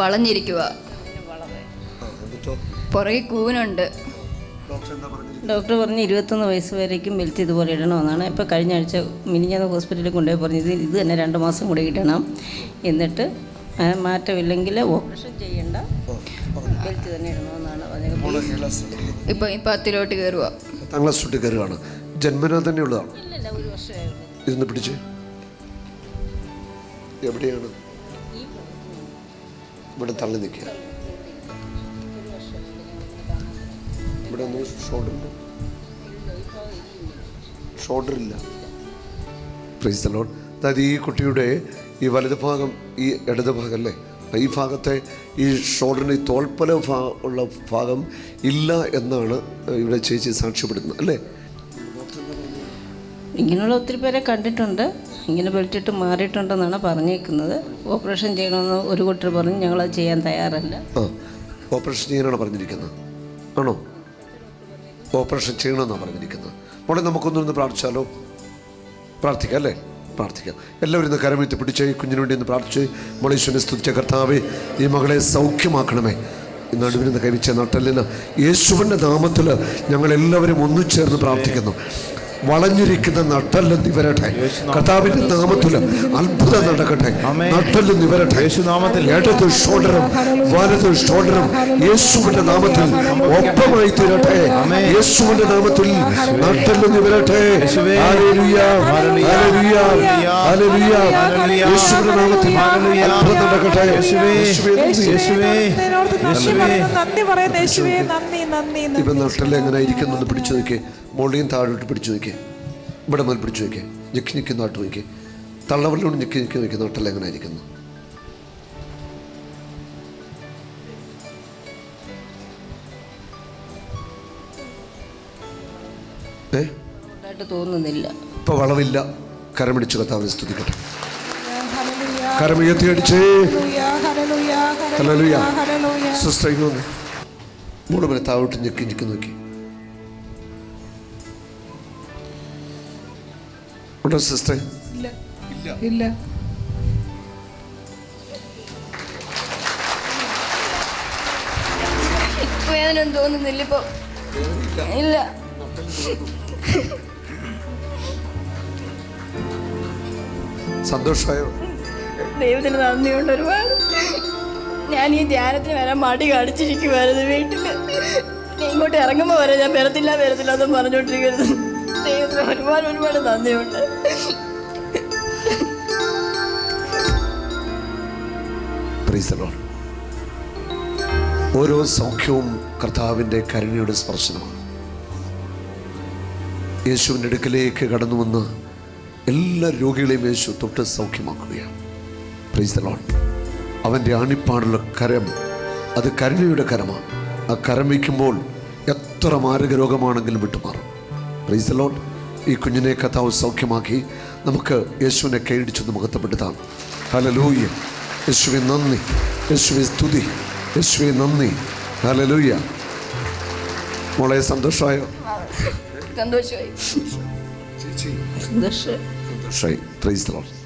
വളഞ്ഞിരിക്കുക പുറകെ കൂനുണ്ട് ഡോക്ടർ പറഞ്ഞ് ഇരുപത്തൊന്ന് വയസ്സ് വരേക്കും ബെൽറ്റ് ഇതുപോലെ ഇടണമെന്നാണ്. ഇപ്പോൾ കഴിഞ്ഞ ആഴ്ച മിനിഞ്ഞാന്ന് ഹോസ്പിറ്റലിൽ കൊണ്ടുപോയി പറഞ്ഞത് ഇത് തന്നെ രണ്ട് മാസം കൂടി ഇടണം. എന്നിട്ട് മാറ്റമില്ലെങ്കിൽ ഓപ്പറേഷൻ ചെയ്യേണ്ട. ബെൽറ്റ് തന്നെ ഇടണമെന്നാണ് പറഞ്ഞത്. മോൾ ഏഴാം ക്ലാസ്സിൽ പഠിക്കുന്നത്. ഇപ്പൊ ഈ പത്തിലോട്ട് കയറുക പത്താം ക്ലാസ് തൊട്ട് കയറുകയാണ് ജന്മനാ തന്നെ ഉള്ളതാണ് ഇല്ലല്ല ഒരു വർഷമായിരുന്നു. ഇരുന്ന് പിടിച്ച്. എവിടെയാണ്? ഇവിടെ തള്ളി നിൽക്കുക. ഇവിടെ ഒന്ന് ഷോൾഡർ ഷോൾഡർ ഇല്ല പ്രൈസ് ദ അതായത് ഈ കുട്ടിയുടെ ഈ വലത് ഭാഗം ഈ ഇടത് ഭാഗം അല്ലേ ഈ ഭാഗത്തെ ഈ ഷോൾഡറിന് ഈ തോൽപ്പല ഭാ ഉള്ള ഭാഗം ഇല്ല എന്നാണ് ഇവിടെ ചേച്ചി സാക്ഷ്യപ്പെടുന്നത് അല്ലേ? ഇങ്ങനെയുള്ള ഒത്തിരി പേരെ കണ്ടിട്ടുണ്ട്. ഇങ്ങനെ ബെൽറ്റിട്ട് മാറിയിട്ടുണ്ടെന്നാണ് പറഞ്ഞേക്കുന്നത്. ഓപ്പറേഷൻ ചെയ്യണമെന്ന് ഒരു കൂട്ടർ പറഞ്ഞ് ഞങ്ങളത് ചെയ്യാൻ തയ്യാറല്ല. ഓപ്പറേഷൻ ചെയ്യാനാണ് പറഞ്ഞിരിക്കുന്നത്. ആണോ? ഓപ്പറേഷൻ ചെയ്യണമെന്നാണ് പറഞ്ഞിരിക്കുന്നത്. മോളെ നമുക്കൊന്നൊന്ന് പ്രാർത്ഥിച്ചാലോ? പ്രാർത്ഥിക്കാം അല്ലേ? പ്രാർത്ഥിക്കാം. എല്ലാവരും ഇന്ന് കരമെത്തി പിടിച്ച് കുഞ്ഞിനു വേണ്ടി ഒന്ന് പ്രാർത്ഥിച്ച് മോളീശ്വരനെ സ്തുതിച്ച കർത്താവേ ഈ മകളെ സൗഖ്യമാക്കണമേ. നടുവിന് കവിച്ച നട്ടലിന് യേശുവിന്റെ നാമത്തിൽ ഞങ്ങളെല്ലാവരും ഒന്നു ചേർന്ന് പ്രാർത്ഥിക്കുന്നു. വളഞ്ഞിരിക്കുന്ന നട്ടൽ നിവരട്ടെ. കർത്താവിന്റെ നാമത്തിൽ അത്ഭുതം നടക്കട്ടെ. നട്ടൽ നിവരട്ടെ. ഇടത് ഷോൾഡറും വലത് ഷോൾഡറും യേശുവിന്റെ നാമത്തിൽ ഒപ്പമായി തീരട്ടെ. യേശുവിന്റെ നാമത്തിൽ നട്ടൽ നിവരട്ടെ. യേശുവിന്റെ നാമത്തിൽ അത്ഭുതം നടക്കട്ടെ. യേശുവേ നന്ദി. യേശുവേ നന്ദി പറയുന്നു യേശുവേ നന്ദി നന്ദി നന്ദി. ഇപ്പം നട്ടൽ എങ്ങനെ ഇരിക്കുന്നു പിടിച്ചു നോക്കിയേ. മോളിയും താഴോട്ട് പിടിച്ചു നോക്കിയേ. ഇവിടെ മുതൽ പിടിച്ചു നോക്കിയേ. ഞെക്കി നിൽക്കുന്ന നാട്ട് തള്ളവരിലോട് ഞെക്കി നിൽക്കി നട്ടൽ എങ്ങനെ ഇരിക്കുന്നു. തോന്നുന്നില്ല. ഇപ്പൊ വളവില്ല. കരമിടിച്ചു കത്താവിനെ സ്തുതിക്കട്ടെ. കരമുയർത്തി അടിച്ചേ. Hallelujah hallelujah. Hallelujah hallelujah sister ഇങ്ങ് വന്നേ മൂന്ന് പേരെ താഴോട്ട് ഞെക്കി ഞെക്കി നോക്കി. ഉണ്ടോ സിസ്റ്റർ ഇല്ല. ഇല്ല. വേദന തോന്നുന്നില്ല ഇപ്പൊ. ഇല്ല. സന്തോഷമായോ? ദൈവത്തിന് നന്ദിയുണ്ട് ഒരുപാട്. ഞാൻ ഈ ധ്യാനത്തിന് വരാൻ മടി കാണിച്ചിരിക്കുമായിരുന്നു വീട്ടിൽ ഇങ്ങോട്ട് ഇറങ്ങുമ്പോൾ വരെ ഞാൻ വരത്തില്ല വരത്തില്ല എന്ന് പറഞ്ഞുകൊണ്ടിരിക്കരുത് ദൈവത്തിന് ഒരുപാട് ഒരുപാട് നന്ദിയുണ്ട്. ഓരോ സൗഖ്യവും കർത്താവിന്റെ കരുണയുടെ സ്പർശനമാണ്. യേശുവിന്റെ അടുക്കലേക്ക് കടന്നു വന്ന് എല്ലാ രോഗികളെയും യേശു തൊട്ട് സൗഖ്യമാക്കുകയാണ്. പ്രൈസ് അവന്റെ ആണിപ്പാടുള്ള കരം അത് കരുണയുടെ കരമാണ്. ആ കരം വയ്ക്കുമ്പോൾ എത്ര മാരക രോഗമാണെങ്കിലും വിട്ടുമാറും. പ്രൈസ് ഈ കുഞ്ഞിനെ കഥാവ് സൗഖ്യമാക്കി. നമുക്ക് യേശുവിനെ കൈയടിച്ചൊന്ന് മുഖത്തപ്പെടുത്താം ഹലലൂയ്യ യേശുവെ നന്ദി. യേശുവെ സ്തുതി. യേശുവെ നന്ദി. ഹലലൂയ്യ മോളെ സന്തോഷമായോ? സന്തോഷമായി. സന്തോഷം സന്തോഷമായി.